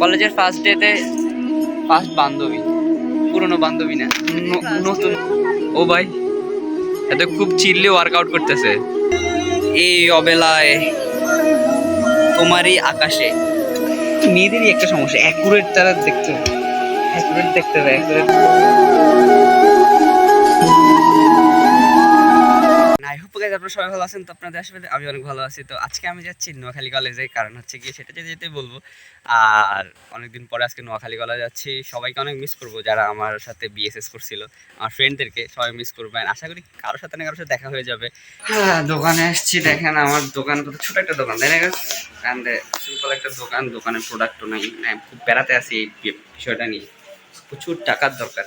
কলেজের ফার্স্ট ডেতে ফার্স্ট বান্ধবী, পুরনো বান্ধবী না নতুন। ও ভাই, এত খুব চিল্লি ওয়ার্কআউট করতেছে। এই অবেলায় তোমারই আকাশে মেয়েদেরই একটা সমস্যা অ্যাকুরেট তারা দেখতে হবে। অ্যাকুরেট দেখতে হবে অ্যাকুরেট আপনারা সবাই ভালো আছেন, তো আপনাদের আসলে আমি অনেক ভালো আছি। তো আজকে আমি যাচ্ছি নোয়াখালী কলেজে কারণ হচ্ছে গিয়ে সেটা যেতে যেতে বলব, আর অনেকদিন পরে আজকে নোয়াখালী কলেজ যাচ্ছি। সবাইকে অনেক মিস করব, যারা আমার সাথে বিএসএস করছিল, আমার ফ্রেন্ডদেরকে সবাই মিস করব আশা করি কারোর সাথে না কারোর সাথে দেখা হয়ে যাবে। হ্যাঁ দোকানে এসেছি দেখেন আমার দোকান কত ছোট একটা দোকান, তাই না কান্দে সিম্পল একটা দোকান, দোকানের প্রোডাক্টও নাই মানে খুব বেড়াতে আছি এই বিষয়টা নিয়ে। প্রচুর টাকার দরকার।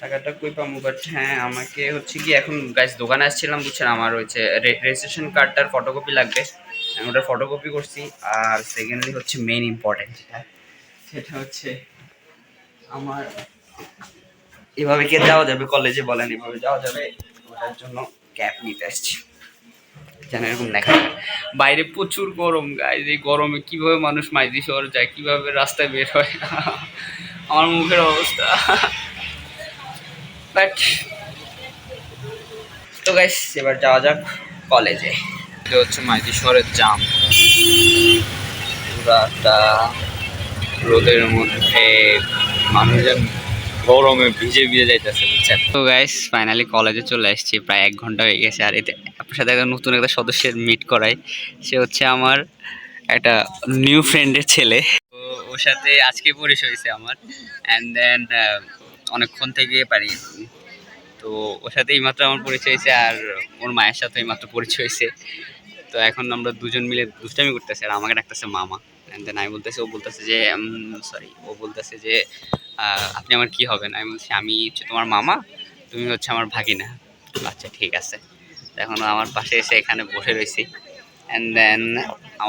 টাকাটা কই পাবো বাট হ্যাঁ আমাকে হচ্ছে কি এখন গাইজ দোকানে আসছিলাম, বুঝছেন? আমার হচ্ছে রেজিস্ট্রেশন কার্ডটার ফটোকপি লাগবে। আমি ওটার ফটোকপি করছি। আর সেকেন্ডলি হচ্ছে মেইন ইম্পর্টেন্ট যেটা, সেটা হচ্ছে আমার এভাবে কি যাওয়া যাবে? কলেজে বলেন, এভাবে যাওয়া যাবে? ওটার জন্য ক্যাব নিতে আসছি। যেন এরকম দেখা বাইরে প্রচুর গরম গাইজ এই গরমে কীভাবে মানুষ মাইজি শহর যায়, কীভাবে রাস্তায় বের হয়? আমার মুখের অবস্থা। বাট তো গাইস এবার যাওয়া যাক কলেজে এটা হচ্ছে মাইতি শহরের জাম পুরাটা রোদের মধ্যে মানুষজন গরমে ভিজে ভিজে যাইতেছে, বুঝছেন? তো গাইস ফাইনালি কলেজে চলে আসছি, প্রায় এক ঘণ্টা হয়ে গেছে। আর এতে আপনার সাথে একটা নতুন একটা সদস্যের মিট করাই। সে হচ্ছে আমার একটা নিউ ফ্রেন্ডের ছেলে। ওর সাথে আজকে পরিচয় হয়েছে আমার। অ্যান্ড দেন অনেকক্ষণ থেকে পারি তো ওর সাথে এইমাত্র আমার পরিচয় হয়েছে আর ওর মায়ের সাথে এইমাত্র পরিচয় হয়েছে। তো এখন আমরা দুজন মিলে দুষ্টামি করতেছি আর আমাকে ডাকতেছে মামা। অ্যান্ড দেন আমি বলতেছি, ও বলতেছে যে সরি ও বলতেছে যে আপনি আমার কি হবেন? আমি বলছি, আমি হচ্ছে তোমার মামা, তুমি হচ্ছে আমার ভাগিনা। আচ্ছা ঠিক আছে। এখন আমার পাশে এসে এখানে বসে রয়েছি। অ্যান্ড দেন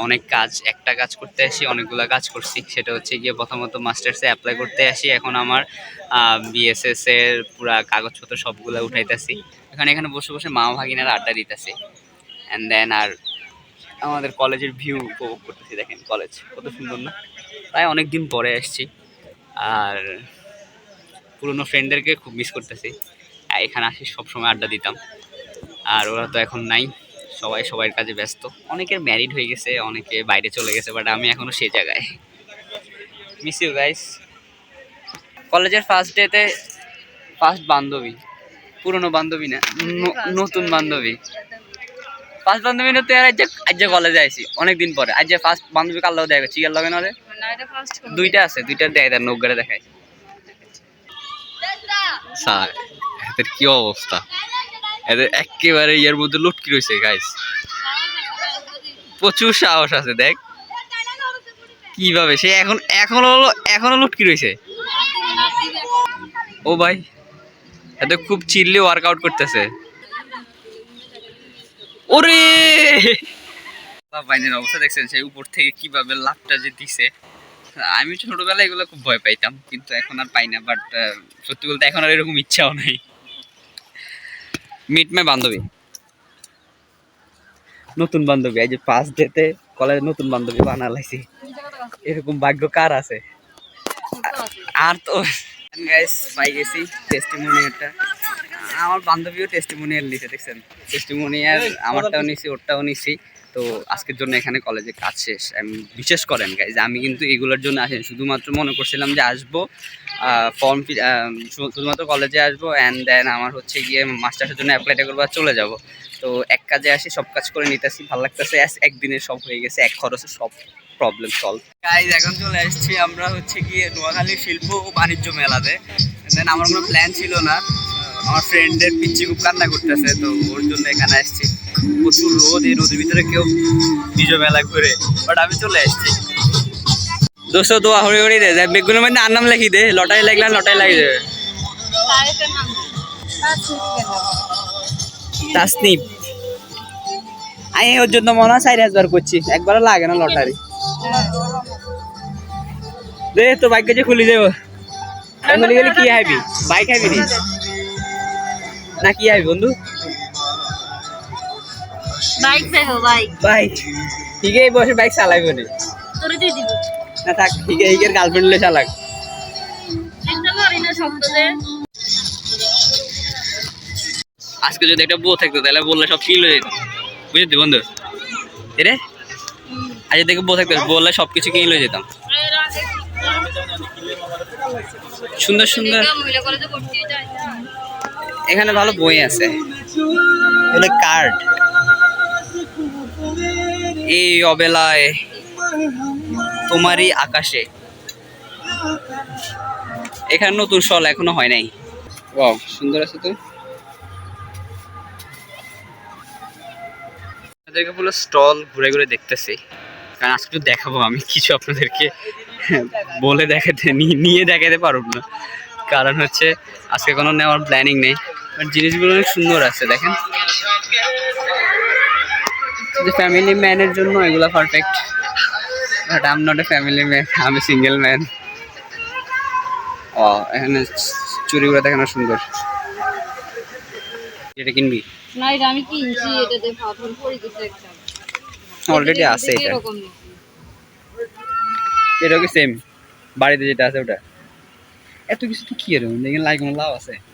অনেক কাজ, একটা কাজ করতে আসি, অনেকগুলো কাজ করছি। সেটা হচ্ছে গিয়ে প্রথমত মাস্টার্সে অ্যাপ্লাই করতে আসি। এখন আমার বিএসএস এর পুরা কাগজপত্র সবগুলো উঠাইতেছি। এখানে এখানে বসে বসে মা ভাগিনার আড্ডা দিতেছি। অ্যান্ড দেন আর আমাদের কলেজের ভিউ উপভোগ করতেছি। দেখেন কলেজ কত সুন্দর না? তাই অনেক দিন পরে আসছি। আর পুরনো ফ্রেন্ডদেরকে খুব মিস করতেছি। এখানে আসি, সবসময় আড্ডা দিতাম। আর ওরা তো এখন নাই। সবাই সবার কাজে ব্যস্ত। অনেকের ম্যারিড হয়ে গেছে অনেকে বাইরে চলে গেছে বাট আমি এখনও সেই জায়গায়। মিস ইউ গাইস কলেজের ফার্স্ট ডেতে ফার্স্ট বান্ধবী পুরনো বান্ধবী না নতুন বান্ধবী। ফার্স্ট বান্ধবী না তুই আর আজ আজ কলেজে আইসি অনেক দিন পরে। আজ ফার্স্ট বান্ধবী কার লগে দেখা চিকার লগে না রে দুইটা আছে দুইটা দেয় তার নৌকারে দেখায়। স্যার এদের কি অবস্থা? এদের একেবারে ইয়ের মধ্যে লুটকি রয়েছে গাইস প্রচুর সাহস আছে, দেখ। কীভাবে? সে এখন, এখনও এখনও লুটকি রয়েছে ও ভাই এত খুব চিল্লি ওয়ার্কআউট করতেছে। ওরে! বাইনের অবস্থা দেখছেন, সেই উপর থেকে কীভাবে লাভটা যে দিছে। আমি ছোটবেলায় এগুলো খুব ভয় পাইতাম, কিন্তু এখন আর পাই না বাট সত্যি বলতে এখন আর এরকম ইচ্ছাও নাই। মিট মে বান্ধবী। নতুন বান্ধবী, এই যে পাঁচ ডেতে কলেজে নতুন বান্ধবী বানালাইছি। এরকম ভাগ্য কার আছে? আর তো গাইস পাই গেছি টেস্টিমোনিয়ালটা আমার বান্ধবীও টেস্টিমোনিয়াল নিছে, দেখছেন? টেস্টিমোনিয়াল আমারটাও নিছি, ওরটাও নিছি। তো আজকের জন্য এখানে কলেজে কাজ শেষ। বিশেষ করেন গাইজ আমি কিন্তু এগুলোর জন্য আসেন। শুধুমাত্র মনে করছিলাম যে আসব ফর্ম ফিল শুধুমাত্র কলেজে আসব অ্যান্ড দেন আমার হচ্ছে গিয়ে মাস্টার্সের জন্য অ্যাপ্লাইটা করব চলে যাব। তো এক কাজে আসি, সব কাজ করে নিতেছি, ভালো লাগতেছে একদিনে সব হয়ে গেছে, এক খরচে সব প্রবলেম সলভ গাইজ এখন চলে আসছি আমরা হচ্ছে গিয়ে নোয়াখালী শিল্প ও বাণিজ্য মেলাতে। দেন আমার কোনো প্ল্যান ছিল না। আমার ফ্রেন্ডের পিচ্ছি খুব কান্না করতেছে, তো ওর জন্য এখানে আসছি। প্রচুর রোদ, এই রোদের ভিতরে কেউ নিজ মেলা ঘুরে। বাট আমি চলে আসছি। দোস্ত, দোয়া হরি হরি দে। বেগুনের মধ্যে আর নাম লিখি দে। লটারি লাগলে, লটাই লাগি দেবে তাসনিপ আমি ওর জন্য মনে হয় চার হাজার করছি। একবারও লাগে না লটারি। দে তো বাইক যে খুলি দেবো খুলি গেলে কি হাইবি বাইক হাইবি নি? না কি হাইবি বন্ধু? বাইক দেখো বাইক বাইক ঠিক এই বসে বাইক চালাইব নি। তোরে দিয়ে দিব। না থাক হিগে হিগের গার্লফ্রেন্ড লে চালাক। আজকে যদি একটা বউ থাকতো তাহলে বললে সব কিল হয়ে যেত। বুঝলি বন্ধু? এরে আজ দেখে বউ থাকতো বললে সব কিছু কিল হয়ে যেতাম সুন্দর সুন্দর। এখানে ভালো বই আছে। এগুলো কার্ড। এই অবেলায় তোমারই আকাশে। এখানে নতুন শল এখনও হয় নাই। সুন্দর আছে তো। আপনাদেরকে পুরো স্টল ঘুরে ঘুরে দেখতেছি। কারণ আজকে দেখাবো আমি কিছু আপনাদেরকে। বলে দেখাতে নিয়ে দেখাতে পারব না। কারণ হচ্ছে আজকে কোনো নেওয়ার প্ল্যানিং নেই। বাট জিনিসগুলো অনেক সুন্দর আছে দেখেন। যে ফ্যামিলি ম্যানের জন্য এগুলো perfect but am not a family man আমি সিঙ্গেল ম্যান ও এখানে চুরিগুলো দেখানো সুন্দর। এটা কিনবি? না এটা আমি কিনছি এটাতে পাথর পড়ে গেছে একটা। অলরেডি আছে এটা। এটাও কি সেম বাড়িতে যেটা আছে ওটা? এত কিছু তো কি এরকম? দেখেন লাইক লাভ আছে? এটা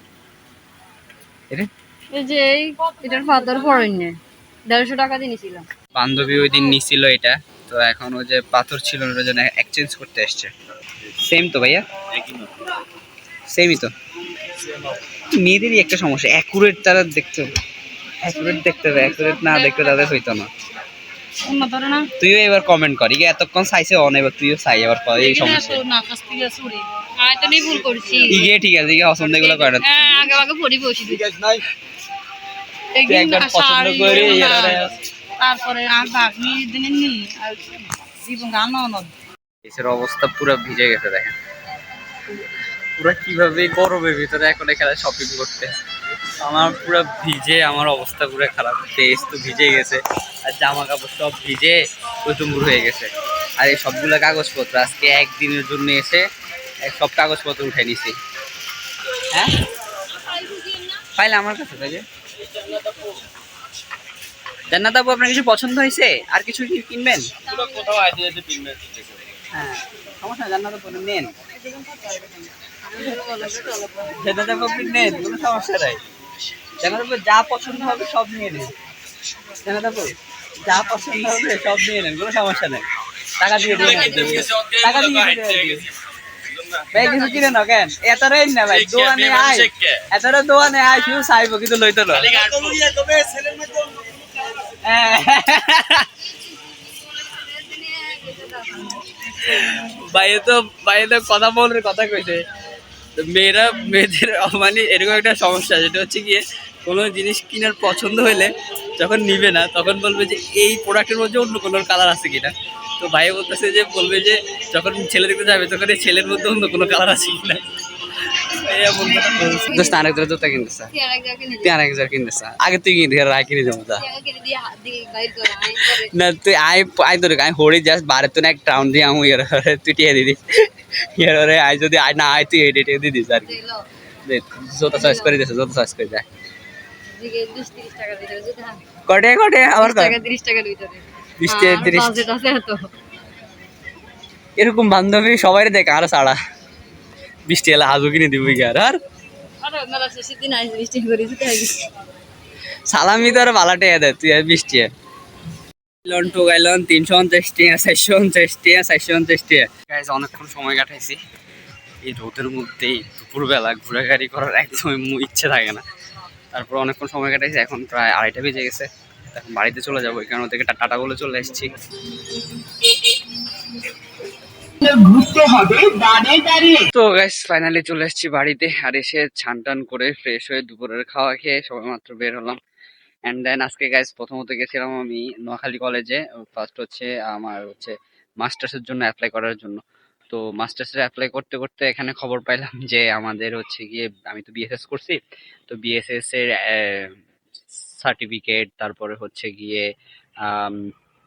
এই যে এই এটার পাথর পড়েন না দেড়শো টাকা দিয়েছিলাম বান্ধবী ওই দিন নিছিল এটা তো এখন ও যে পাথর ছিল ওটার জন্য এক্সচেঞ্জ করতে আসছে সেম তো ভাইয়া? সেমই তো। মেয়েদেরই একটা সমস্যা অ্যাকুরেট তারা দেখতে অ্যাকুরেট দেখতে হবে অ্যাকুরেট না দেখতে তাদের হইতো না। অন্য ধরে না? তুইও এবার কমেন্ট করি এতক্ষণ চাইছে অন এবার তুইও চাই এবার এই সমস্যা। আমি তো নেই ভুল করছি। ইগে ঠিক আছে ইগে পছন্দ এগুলো করে না। হ্যাঁ আগে আগে পড়ি বসি তুই একবার পছন্দ করে তারপরে আর বাকি নি আর জীবন গান দেশের অবস্থা পুরো ভিজে গেছে দেখেন। পুরো কীভাবে গরমের ভিতরে এখন এখানে শপিং করতে। আমার পুরো ভিজে আমার অবস্থা পুরো খারাপ। ফেস তো ভিজে গেছে আর জামা কাপড় সব ভিজে প্রচুর হয়ে গেছে। আর এই সবগুলো কাগজপত্র আজকে একদিনের জন্য এসে সব কাগজপত্র উঠে নিছি। হ্যাঁ? ফাইল আমার কাছে থাকে। জান্নাত আপু, আপনার কিছু পছন্দ হয়েছে? আর কিছু কি কিনবেন? হ্যাঁ সমস্যা জান্নাত আপু নেন। জান্নাত আপু আপনি কোনো সমস্যা যা পছন্দ হবে সব নিয়ে নেন। যা পছন্দ হবে সব নিয়ে নেন, কোনো সমস্যা নেই। টাকা দিয়ে টাকা দিয়ে ভাই কিছু কিনে নাও কেন? এত না ভাই দোয়ানে আয়। এত দোয়ানে আয় শুধু চাইব কিন্তু লইতো না বাইরে তো বাইরে তো কথা বলার কথা কইছে। তো মেয়েরা মেয়েদের মানে এরকম একটা সমস্যা যেটা হচ্ছে গিয়ে কোনো জিনিস কেনার পছন্দ হলে যখন নিবে না তখন বলবে যে এই প্রোডাক্টের মধ্যে অন্য কোনো কালার আছে কিনা? তো ভাই বলতেছে যে বলবে যে যখন ছেলে দেখতে যাবে তখন এই ছেলের মধ্যে অন্য কোনো কালার আছে কিনা। দোস্ত আরেক ধরে জুতা কিনতেছে। তুই আরেক হাজার কিনতেছে। আগে তুই কিনতে রায় কিনে যাব তা। না তুই আই আই তোর আই হোড়ি জাস্ট বারে তো না এক টাউন দিয়ে আমি ইয়ার তুই টিয়ে দিদি ইয়ার আই যদি আই না আই তুই এডিট দিয়ে দিস আর কি। জোতা করে জোতা করে দেয় কটে কটে আবার তিরিশ বিশ এত এরকম বান্ধবী সবাই দেখ আরও ছাড়া। বৃষ্টি এলে হাজু কিনে দিবি কি আর আর? সালামি তো আর বালাটে দেয় তুই আর বৃষ্টি লন টু গাইলন তিনশো উনচাশ টিয়া চারশো উনচাশ টিয়া চারশো উনচাশ টিয়া। গাইজ অনেকক্ষণ সময় কাটাইছি। এই রোদের দুপুরবেলা ঘোরাঘুরি করার একদমই ইচ্ছে থাকে না। তারপর অনেকক্ষণ সময় কাটাইছি এখন প্রায় আড়াইটা বেজে গেছে। এখন বাড়িতে চলে যাব এখানে থেকে টাটা বলে চলে এসেছি। তো গাইস ফাইনালি চলে এসেছি বাড়িতে আর এসে ছান টান করে ফ্রেশ হয়ে দুপুরের খাওয়া খেয়ে সবে মাত্র বের হলাম। অ্যান্ড দেন আজকে গাইস প্রথমত গেছিলাম আমি নোয়াখালী কলেজে ফার্স্ট হচ্ছে আমার হচ্ছে মাস্টার্সের জন্য অ্যাপ্লাই করার জন্য। তো মাস্টার্সের অ্যাপ্লাই করতে করতে এখানে খবর পাইলাম যে আমাদের হচ্ছে গিয়ে আমি তো বিএসএস করছি তো বিএসএস এর সার্টিফিকেট তারপরে হচ্ছে গিয়ে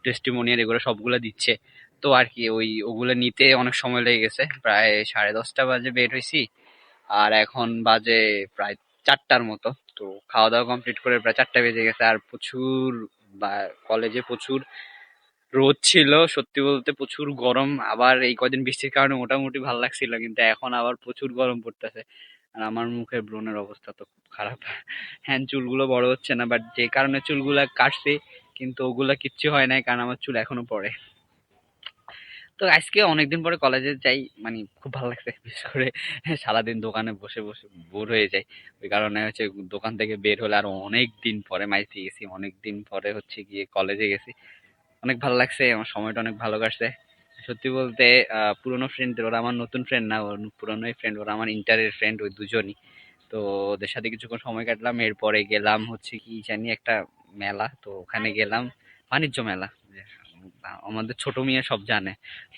টেস্টিমোনিয়াল এগুলো সবগুলো দিচ্ছে। তো আর কি, ওই, ওগুলো নিতে অনেক সময় লেগে গেছে। প্রায় সাড়ে দশটা বাজে বের হয়েছি। আর এখন বাজে প্রায় চারটার মতো। তো খাওয়া দাওয়া কমপ্লিট করে প্রায় চারটা বেজে গেছে। আর প্রচুর বা কলেজে প্রচুর রোদ ছিল। সত্যি বলতে প্রচুর গরম। আবার এই কদিন বৃষ্টির কারণে মোটামুটি ভালো লাগছিল। কিন্তু এখন আবার প্রচুর গরম পড়তেছে। আর আমার মুখের ব্রণের অবস্থা তো খুব খারাপ। হ্যাঁ চুলগুলো বড় হচ্ছে না বাট যে কারণে চুলগুলো কাটছি, কিন্তু ওগুলো কিচ্ছু হয় নাই, কারণ আমার চুল এখনও পড়ে। তো আজকে অনেকদিন পরে কলেজে যাই মানে খুব ভালো লাগছে, বিশেষ করে সারাদিন দোকানে বসে বসে বোর হয়ে যাই। ওই কারণে হচ্ছে দোকান থেকে বের হলে আর অনেক দিন পরে মাইতে গেছি, অনেক দিন পরে হচ্ছে গিয়ে কলেজে গেছি। অনেক ভালো লাগছে, আমার সময়টা অনেক ভালো কাটছে। সত্যি বলতে পুরনো ফ্রেন্ড ওরা আমার নতুন ফ্রেন্ড না, ওর পুরনোই ফ্রেন্ড ওরা আমার ইন্টারের ফ্রেন্ড ওই দুজনই। তো ওদের সাথে কিছুক্ষণ সময় কাটলাম, এরপরে গেলাম হচ্ছে কি জানি একটা মেলা, তো ওখানে গেলাম, বাণিজ্য মেলা। আমাদের ছোট মেয়ে সব জানে।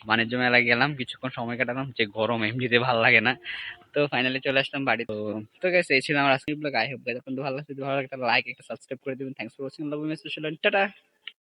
বাণিজ্য মেলা গেলাম, কিছুক্ষণ সময় কাটালাম, যে গরম, এমনিতে ভালো লাগে না। তো ফাইনালি চলে আসলাম বাড়ি তো তো গেছে এই ছিল আমার আজকের ব্লগ আই হোপ গাইজ আপনাদের ভালো লাগছে। ভালো লাগে লাইক একটা সাবস্ক্রাইব করে দিবেন। Thanks for watching love you tata